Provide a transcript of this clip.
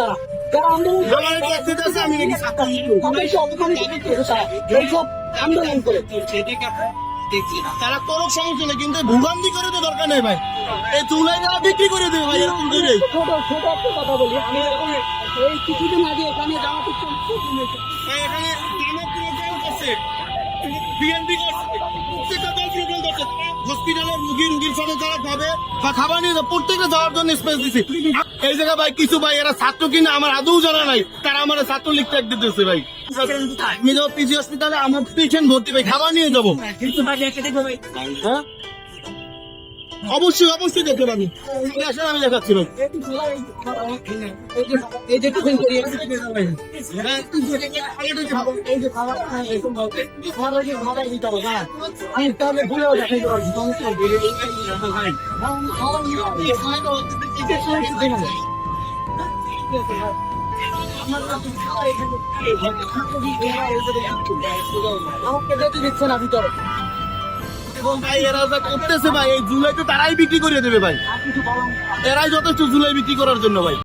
তারা তারা তারা কোনো সমস্যা নেই কিন্তু ভুগান্তি করে তো দরকার নেই ভাই এই চুলাই যারা বিক্রি করে দেবে ভাই এরকম করে ছোট ছোট একটা কথা বলি আমি এই কিছুদিন আগে এখানে জামা এখানে জামাত প্রোগ্রাম করছে বিএনপি করছে হসপিটালে রুগী রুগীর সাথে যারা যাবে বা খাবার নিয়ে প্রত্যেকটা যাওয়ার জন্য স্পেস দিছি। এই জায়গায় ভাই কিছু ভাই এরা ছাত্র কিনা আমার আদৌ জানা নাই। তারা আমার ছাত্র লিখ এক দিতেছে ভাই। আমি যাব পিজি হসপিটালে আমার পেশেন্ট ভর্তি ভাই খাবার নিয়ে যাব। হ্যাঁ? অবশ্যই অবশ্যই দেখতে পাবি আসলে আমি দেখাচ্ছি ভাই। হ্যাঁ, এই যে খাবার এরকম ভাবে খাবার যে খাবার দিতে হবে না আমি তাহলে ভুলেও দেখাই পারছি আমাকে যেতে দিচ্ছে না ভিতরে। ভাই এরা যা করতেছে ভাই এই জুলাই তো তারাই বিক্রি করে দেবে ভাই। এরাই যথেষ্ট জুলাই বিক্রি করার জন্য ভাই।